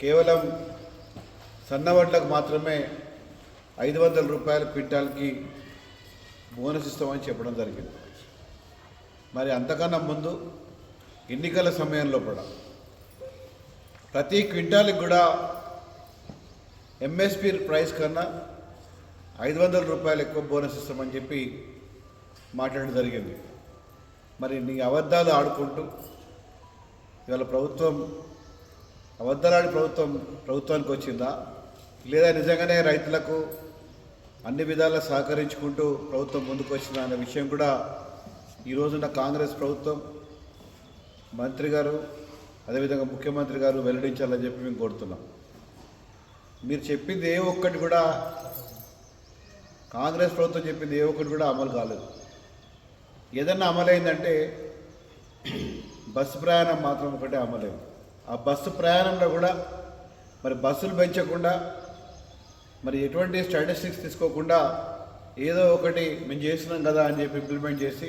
కేవలం సన్నవడ్లకు మాత్రమే ఐదు వందల రూపాయల క్వింటాల్కి బోనస్ ఇస్తామని చెప్పడం జరిగింది. మరి అంతకన్నా ముందు ఎన్నికల సమయంలో కూడా ప్రతి క్వింటాల్కి కూడా ఎంఎస్పి ప్రైస్ కన్నా ఐదు వందల రూపాయలు ఎక్కువ బోనస్ ఇస్తామని చెప్పి మాట్లాడడం జరిగింది. మరి నీ అబద్ధాలు ఆడుకుంటూ ఇవాళ ప్రభుత్వం అబద్ధాలాడి ప్రభుత్వం ప్రభుత్వానికి వచ్చిందా? లేదా నిజంగానే రైతులకు అన్ని విధాలా సహకరించుకుంటూ ప్రభుత్వం ముందుకు వచ్చిందా అనే విషయం కూడా ఈ కాంగ్రెస్ ప్రభుత్వం మంత్రి గారు అదేవిధంగా ముఖ్యమంత్రి గారు వెల్లడించాలని చెప్పి మేము కోరుతున్నాం. మీరు చెప్పింది ఏ ఒక్కటి కూడా కాంగ్రెస్ ప్రభుత్వం చెప్పింది ఏ ఒక్కటి కూడా అమలు కాలేదు. ఏదన్నా అమలైందంటే బస్సు ప్రయాణం మాత్రం ఒకటే అమలైంది. ఆ బస్సు ప్రయాణంలో కూడా మరి బస్సులు పెంచకుండా మరి ఎటువంటి స్టాటిస్టిక్స్ తీసుకోకుండా ఏదో ఒకటి మేము చేస్తున్నాం కదా అని చెప్పి ఇంప్లిమెంట్ చేసి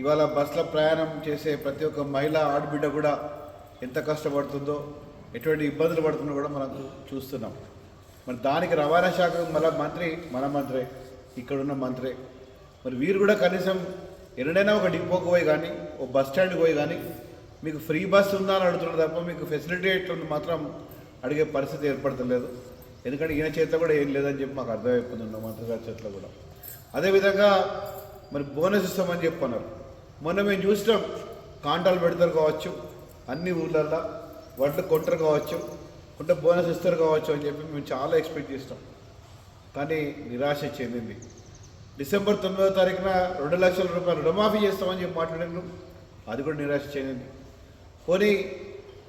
ఇవాళ బస్సులో ప్రయాణం చేసే ప్రతి ఒక్క మహిళ ఆడబిడ్డ కూడా ఎంత కష్టపడుతుందో ఎటువంటి ఇబ్బందులు పడుతుందో కూడా మనం చూస్తున్నాం. మరి దానికి రవాణా శాఖ మన మంత్రి మన మంత్రే ఇక్కడున్న మంత్రే. మరి వీరు కూడా కనీసం ఎన్నడైనా ఒక డిపోకు పోయి కానీ ఒక బస్ స్టాండ్కి పోయి కానీ మీకు ఫ్రీ బస్ ఉందా అని అడుగుతున్నారు తప్ప మీకు ఫెసిలిటీ ఎట్లుంది మాత్రం అడిగే పరిస్థితి ఏర్పడతలేదు. ఎందుకంటే ఈయన చేతిలో కూడా ఏం లేదని చెప్పి మాకు అర్థమైపోతుంది మంత్రి గారి చేతిలో కూడా. అదేవిధంగా మరి బోనస్ ఇస్తామని చెప్పన్నారు. మొన్న మేము చూసినాం. కాంటాలు పెడతారు కావచ్చు అన్ని ఊర్లల్లో వడ్లు కొంటారు కావచ్చు కొంటే బోనస్ ఇస్తారు కావచ్చు అని చెప్పి మేము చాలా ఎక్స్పెక్ట్ చేస్తాం కానీ నిరాశ చెందింది. డిసెంబర్ తొమ్మిదవ తారీఖున రెండు లక్షల రూపాయలు రుణమాఫీ చేస్తామని చెప్పి మాట్లాడారు అది కూడా నిరాశ చెందింది. పోనీ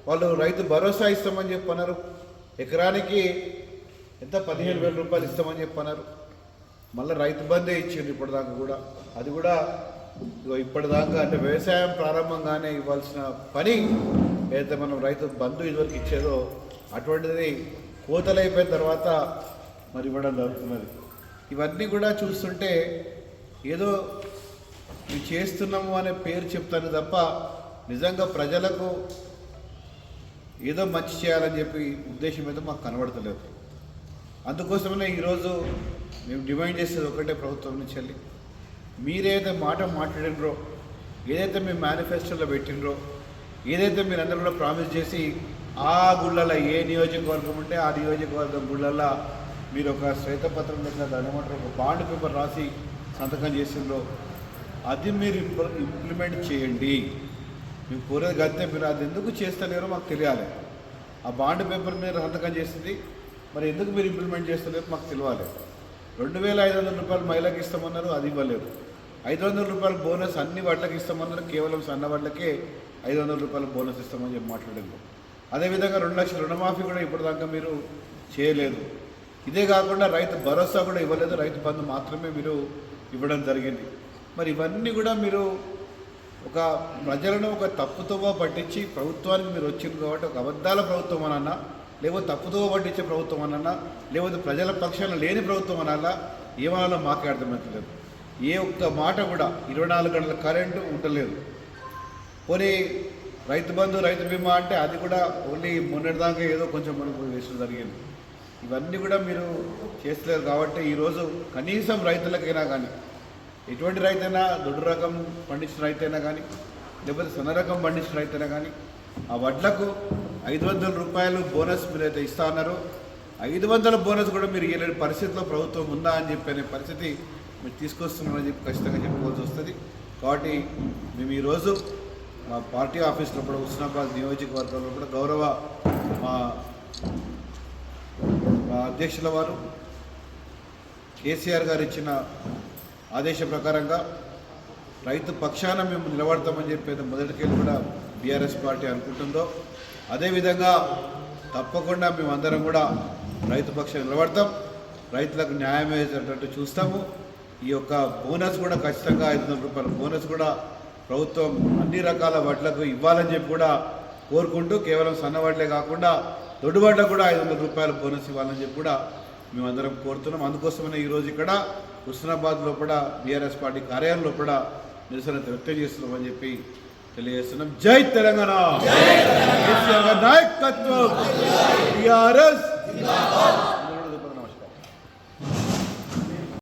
వాళ్ళు రైతు భరోసా ఇస్తామని చెప్పన్నారు. ఎకరానికి ఎంత? పదిహేను వేల రూపాయలు ఇస్తామని చెప్పన్నారు. మళ్ళీ రైతు బందే ఇచ్చింది ఇప్పటిదాకా కూడా. అది కూడా ఇప్పటిదాకా అంటే వ్యవసాయం ప్రారంభంగానే ఇవ్వాల్సిన పని ఏదైతే మనం రైతు బంధు ఇదివరకు ఇచ్చేదో అటువంటిది కోతలు అయిపోయిన తర్వాత మరి ఇవ్వడం జరుగుతున్నది. ఇవన్నీ కూడా చూస్తుంటే ఏదో ఇవి చేస్తున్నాము అనే పేరు చెప్తాను తప్ప నిజంగా ప్రజలకు ఏదో మంచి చేయాలని చెప్పి ఉద్దేశం అయితే మాకు కనబడతలేదు. అందుకోసమనే ఈరోజు మేము డిమాండ్ చేసేది ఒకటే ప్రభుత్వం నుంచి వెళ్ళి మీరేదైతే మాట మాట్లాడినరో ఏదైతే మీ మేనిఫెస్టోలో పెట్టినరో ఏదైతే మీరు అందరూ కూడా ప్రామిస్ చేసి ఆ గుళ్ళల్లో ఏ నియోజకవర్గం ఉంటే ఆ నియోజకవర్గం గుళ్ళల్లో మీరు ఒక శ్వేతపత్రం పెట్టిన దానిమంటారు ఒక బాండ్ పేపర్ రాసి సంతకం చేసిండ్రో అది మీరు ఇంప్లిమెంట్ చేయండి. మేము కోరేది అంతే మీరు అది ఎందుకు చేస్తలేరో మాకు తెలియాలి. ఆ బాండ్ పేపర్ మీరు సంతకం చేసింది మరి ఎందుకు మీరు ఇంప్లిమెంట్ చేస్తలేరు మాకు తెలియాలి. రెండు వేల ఐదు వందల రూపాయలు మహిళకి ఇస్తామన్నారు అది ఇవ్వలేదు. ఐదు వందల రూపాయల బోనస్ అన్ని వడ్లకి ఇస్తామన్నారు కేవలం సన్న వడ్లకే ఐదు వందల రూపాయల బోనస్ ఇస్తామని చెప్పి మాట్లాడారు అదేవిధంగా రెండు లక్షల రుణమాఫీ కూడా ఇప్పటిదాకా మీరు చేయలేదు. ఇదే కాకుండా రైతు భరోసా కూడా ఇవ్వలేదు రైతు బంధు మాత్రమే మీరు ఇవ్వడం జరిగింది. మరి ఇవన్నీ కూడా మీరు ఒక ప్రజలను ఒక తప్పుతోవ పట్టించి ప్రభుత్వానికి మీరు వచ్చింది కాబట్టి ఒక అబద్ధాల ప్రభుత్వం అనన్నా లేకపోతే తప్పుతోవ పట్టించే ప్రభుత్వం అనన్నా లేకపోతే ప్రజల పక్షాన లేని ప్రభుత్వం అనాలా? ఏమనాలో మాకే అర్థమవుతలేదు. ఏ ఒక్క మాట కూడా ఇరవై నాలుగు గంటల కరెంటు ఉండలేదు. పోనీ రైతు బంధు రైతు బీమా అంటే అది కూడా ఓన్లీ మొన్నటిదాకా ఏదో కొంచెం మనకు వేసడం జరిగింది. ఇవన్నీ కూడా మీరు చేస్తలేరు కాబట్టి ఈరోజు కనీసం రైతులకైనా కానీ ఎటువంటి రైతైనా దొడ్డు రకం పండించిన రైతైనా కానీ లేకపోతే సన్న రకం పండించిన రైతైనా కానీ ఆ వడ్లకు ఐదు వందల రూపాయలు బోనస్ మీరైతే ఇస్తా అన్నారు ఐదు వందల బోనస్ కూడా మీరు ఇవ్వలేని పరిస్థితిలో ప్రభుత్వం ఉందా అని చెప్పి అనే పరిస్థితి మీరు తీసుకొస్తున్నారని చెప్పి ఖచ్చితంగా చెప్పుకోవాల్సి వస్తుంది. కాబట్టి మేము ఈరోజు మా పార్టీ ఆఫీస్లో కూడా హుస్నాబాద్ నియోజకవర్గంలో కూడా గౌరవ మా మా అధ్యక్షుల వారు కేసీఆర్ గారు ఇచ్చిన ఆదేశ ప్రకారంగా రైతు పక్షాన మేము నిలబడతామని చెప్పేది మొదటికెళ్ళి కూడా బీఆర్ఎస్ పార్టీ అనుకుంటుందో అదేవిధంగా తప్పకుండా మేమందరం కూడా రైతు పక్షాన నిలబడతాం. రైతులకు న్యాయం అయ్యేటట్టు చూస్తాము. ఈ యొక్క బోనస్ కూడా ఖచ్చితంగా ఐదు వందల రూపాయల బోనస్ కూడా ప్రభుత్వం అన్ని రకాల వడ్లకు ఇవ్వాలని చెప్పి కూడా కోరుకుంటూ కేవలం సన్న వడ్లే కాకుండా దొడ్డుబడ్లకు కూడా ఐదు వందల రూపాయల బోనస్ ఇవ్వాలని చెప్పి కూడా మేమందరం కోరుతున్నాం. అందుకోసమనే ఈరోజు ఇక్కడ హుస్నాబాద్ లోపల బీఆర్ఎస్ పార్టీ కార్యాలయం లోపల నిరసన వ్యక్తం చేస్తున్నామని చెప్పి తెలియజేస్తున్నాం. జై తెలంగాణ! నాయకత్వం! టిఆర్ఎస్